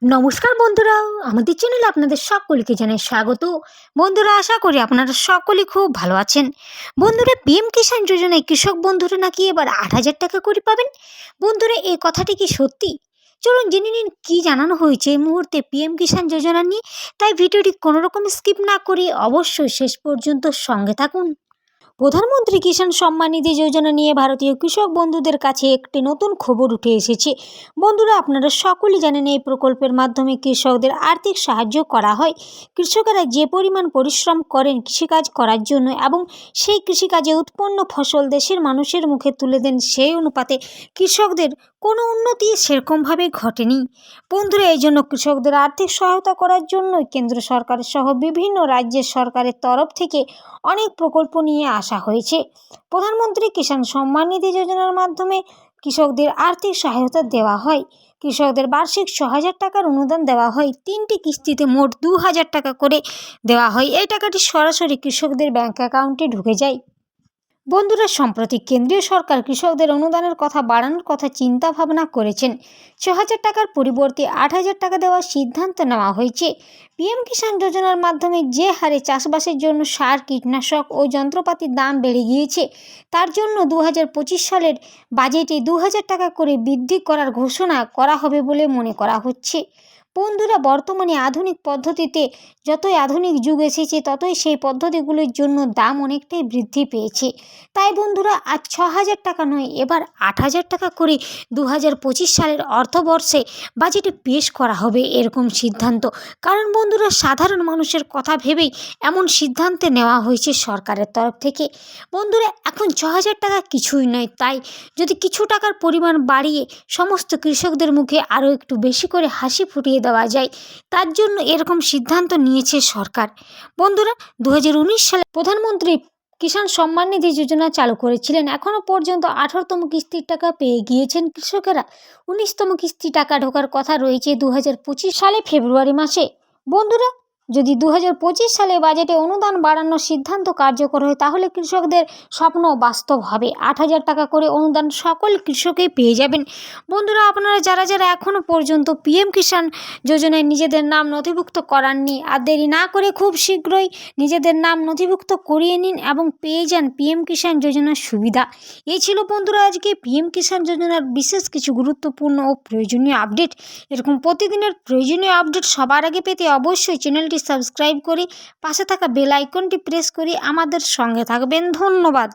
নমস্কার বন্ধুরা, আমাদের চ্যানেলে আপনাদের সকলকে জানাই স্বাগত। বন্ধুরা, আশা করি আপনারা সকলেই খুব ভালো আছেন। বন্ধুরা, পিএম কিষাণ যোজনায় কৃষক বন্ধুরা নাকি এবার আট হাজার টাকা করে পাবেন? বন্ধুরা, এই কথাটি কি সত্যি? চলুন জেনে নিন কী জানানো হয়েছে এই মুহূর্তে পিএম কিষাণ যোজনা নিয়ে। তাই ভিডিওটি কোনোরকম স্কিপ না করে অবশ্যই শেষ পর্যন্ত সঙ্গে থাকুন। প্রধানমন্ত্রী কিষাণ সম্মান নিধি যোজনা নিয়ে ভারতীয় কৃষক বন্ধুদের কাছে একটি নতুন খবর উঠে এসেছে। বন্ধুরা, আপনারা সকলেই জানেন এই প্রকল্পের মাধ্যমে কৃষকদের আর্থিক সাহায্য করা হয়। কৃষকেরা যে পরিমাণ পরিশ্রম করেন কৃষিকাজ করার জন্য এবং সেই কৃষিকাজে উৎপন্ন ফসল দেশের মানুষের মুখে তুলে দেন সেই অনুপাতে কৃষকদের কোনো উন্নতি সেরকমভাবে ঘটেনি। বন্ধুরা, এই জন্য কৃষকদের আর্থিক সহায়তা করার জন্য কেন্দ্র সরকার সহ বিভিন্ন রাজ্যের সরকারের তরফ থেকে অনেক প্রকল্প নিয়ে আসা হয়েছে। প্রধানমন্ত্রী কিষাণ সম্মান নিধি যোজনার মাধ্যমে কৃষকদের আর্থিক সহায়তা দেওয়া হয়। কৃষকদের বার্ষিক ছ হাজার টাকার অনুদান দেওয়া হয়। তিনটি কিস্তিতে মোট দু হাজার টাকা করে দেওয়া হয়। এই টাকাটি সরাসরি কৃষকদের ব্যাঙ্ক অ্যাকাউন্টে ঢুকে যায়। বন্ধুরা, সম্প্রতি কেন্দ্রীয় সরকার কৃষকদের অনুদানের কথা বাড়ানোর কথা চিন্তা ভাবনা করেছেন। ছ হাজার টাকার পরিবর্তে আট হাজার টাকা দেওয়ার সিদ্ধান্ত নেওয়া হয়েছে। পিএম কিষাণ যোজনার মাধ্যমে যে হারে চাষবাসের জন্য সার, কীটনাশক ও যন্ত্রপাতির দাম বেড়ে গিয়েছে, তার জন্য দু হাজার পঁচিশ সালের বাজেটে দু হাজার টাকা করে বৃদ্ধি করার ঘোষণা করা হবে বলে মনে করা হচ্ছে। বন্ধুরা, বর্তমানে আধুনিক পদ্ধতিতে যতই আধুনিক যুগ এসেছে, ততই সেই পদ্ধতিগুলির জন্য দাম অনেকটাই বৃদ্ধি পেয়েছে। তাই বন্ধুরা, আজ ছ হাজার টাকা নয়, এবার আট হাজার টাকা করে দু হাজার পঁচিশ সালের অর্থবর্ষে বাজেটে পেশ করা হবে এরকম সিদ্ধান্ত। কারণ বন্ধুরা, সাধারণ মানুষের কথা ভেবেই এমন সিদ্ধান্তে নেওয়া হয়েছে সরকারের তরফ থেকে। বন্ধুরা, এখন ছ হাজার টাকা কিছুই নয়, তাই যদি কিছু টাকার পরিমাণ বাড়িয়ে সমস্ত কৃষকদের মুখে আরও একটু বেশি করে হাসি ফুটিয়ে দেওয়া যায়। তার জন্য এরকম সিদ্ধান্ত নিয়েছে সরকার। বন্ধুরা দু হাজার উনিশ সালে প্রধানমন্ত্রী কিষাণ সম্মান নিধি যোজনা চালু করেছিলেন। এখনও পর্যন্ত আঠারোতম কিস্তির টাকা পেয়ে গিয়েছেন কৃষকেরা। উনিশতম কিস্তি টাকা ঢোকার কথা রয়েছে দু হাজার পঁচিশ সালে ফেব্রুয়ারি মাসে। বন্ধুরা যদি দু হাজার পঁচিশ সালে বাজেটে অনুদান বাড়ানোর সিদ্ধান্ত কার্যকর হয়, তাহলে কৃষকদের স্বপ্ন বাস্তব হবে। আট হাজার টাকা করে অনুদান সকল কৃষকই পেয়ে যাবেন। বন্ধুরা, আপনারা যারা যারা এখনও পর্যন্ত পিএম কিষাণ যোজনায় নিজেদের নাম নথিভুক্ত করাননি, আর দেরি না করে খুব শীঘ্রই নিজেদের নাম নথিভুক্ত করিয়ে নিন এবং পেয়ে যান পিএম কিষাণ যোজনার সুবিধা। এই ছিল বন্ধুরা আজকে পিএম কিষাণ যোজনার বিশেষ কিছু গুরুত্বপূর্ণ ও প্রয়োজনীয় আপডেট। এরকম প্রতিদিনের প্রয়োজনীয় আপডেট সবার আগে পেতে অবশ্যই চ্যানেলটি সাবস্ক্রাইব করি পাশে থাকা বেল আইকনটি প্রেস করি। আমাদের সঙ্গে থাকবেন। ধন্যবাদ।